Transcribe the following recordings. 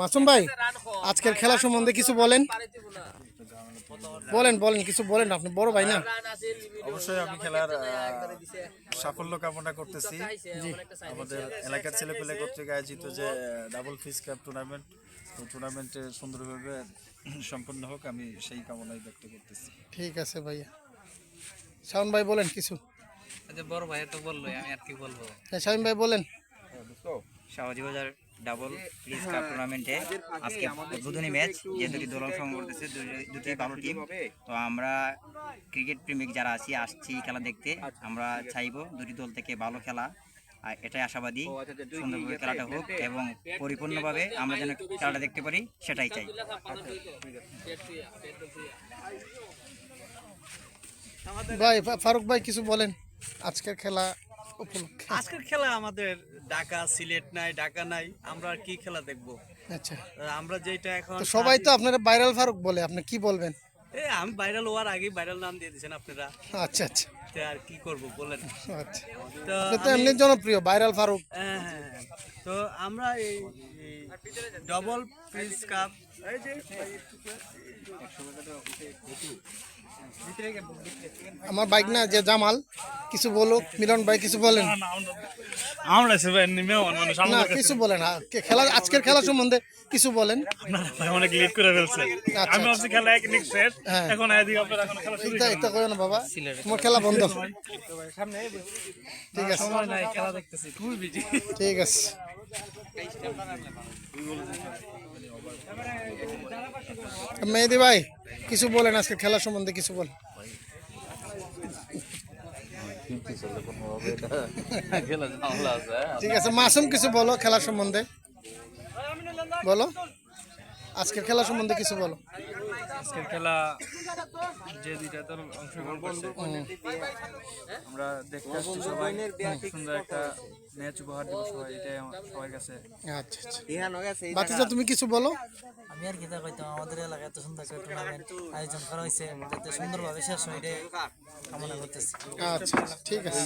মাসুম ভাই আজকের খেলা সম্বন্ধে কিছু বলেন? বলেন বলেন কিছু বলেন আপনি বড় ভাই না? অবশ্যই আমি খেলার সাফল্য কামনা করতেছি। আমাদের এলাকার ছেলেপেলে কর্তৃক আয়োজিত যে ডাবল ফিস কাপ টুর্নামেন্ট তো টুর্নামেন্টে সুন্দরভাবে সম্পন্ন হোক আমি সেই কামনাই ব্যক্ত করতেছি। ঠিক আছে ভাইয়া। শাওন ভাই বলেন কিছু। আচ্ছা বড় ভাই তো বলল আমি আর কি বলব? হ্যাঁ, শামীম ভাই বলেন। শাহবাজি বাজার ডাবল প্লিজ কাপ টুর্নামেন্টে আজকে উদ্বোধনী ম্যাচ যে দুটি দল অংশগ্রহণ করতেছে দুটি- দুটি ভালো টিম তো আমরা ক্রিকেট প্রেমিক যারা আছি আসছি খেলা দেখতে আমরা চাইব দুটি দল থেকে ভালো খেলা আর এটাই আশাবাদী সুন্দরভাবে খেলাটা হোক এবং পরিপূর্ণভাবে আমরা যেন খেলাটা দেখতে পারি সেটাই চাই। ভাই ফারুক ভাই কিছু বলেন। আজকের খেলা উপলক্ষে? আজকের খেলা আমাদের ঢাকা সিলেট নাই ঢাকা নাই আমরা আর কি খেলা দেখব? আচ্ছা। আমরা যেটা এখন সবাই তো আপনারা ভাইরাল ফারুক বলে আপনি কি বলবেন? এ আমি ভাইরাল হওয়ার আগে ভাইরাল নাম দিয়ে দিয়েছেন আপনারা। আচ্ছা আচ্ছা। আর কি করব বলেন? আচ্ছা। তো তো এমনি জনপ্রিয় ভাইরাল ফারুক। হ্যাঁ, হ্যাঁ, হ্যাঁ। তো আমরা এই ডবল প্রিন্স কাপ আমার বাইক না যে জামাল কিছু বলুক মিলন ভাই কিছু বলেন? আমরা না কিছু বলেন খেলা আজকের খেলা সম্বন্ধে কিছু বলেন। অনেক লেট করে ফেলছে। আচ্ছা, আমি ভাবছি খেলা এক ইনিংস শেষ হ্যাঁ। এখন এদিকে আপনারা এখন খেলা শুরু এটা এটা করেন না বাবা তোমার খেলা বন্ধ। ঠিক আছে। সময় নাই খেলা দেখতেছি। খুবই বিজি ঠিক আছে। মেহেদি ভাই, কিছু বলেন আজকে খেলা সম্বন্ধে কিছু বলেন ঠিক আছে, মাসুম কিছু বলো খেলা সম্বন্ধে। বলো। আজকের খেলা সম্বন্ধে কিছু বলো। আজকের খেলা যে দুইটা দল অংশগ্রহণ করছে আমরা দেখতে আসছি সবাই। সুন্দর একটা ম্যাচ উপহার দিব সবাই এটাই আমার সবার কাছে। আচ্ছা আচ্ছা। বাতিজা তুমি কিছু বলো? আমি আর কি তা কইতাম আমাদের এলাকায় এত সুন্দর করে টুর্নামেন্ট আয়োজন করা হয়েছে যাতে সুন্দরভাবে শেষ হয় এটাই কামনা করতেছি। আচ্ছা আচ্ছা, ঠিক আছে।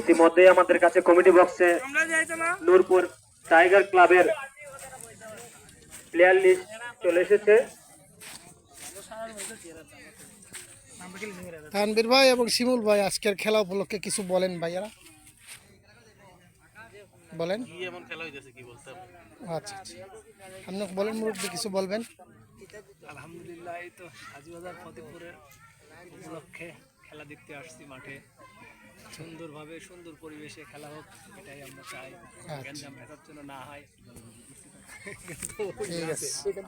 ইতিমধ্যে আমাদের কাছে কমিটি বক্সে নূরপুর টাইগার ক্লাবের প্লেয়ার লিস্ট চলে এসেছে। তানবীর ভাই এবং শিমুল ভাই আজকের খেলা উপলক্ষে কিছু বলেন ভাইয়ারা? বলেন। এমন খেলা হইতেছে কি বলতে আচ্ছা আচ্ছা। আপনি বলেন মুরব্বী কিছু বলবেন? আলহামদুলিল্লাহ এই তো হাজিবাজার ফতেপুরের উপলক্ষে খেলা দেখতে আসছি মাঠে। সুন্দরভাবে সুন্দর পরিবেশে খেলা হোক এটাই আমরা চাই। আচ্ছা। গ্যাঞ্জাম ভেতার জন্য না হয়। ঠিক আছে।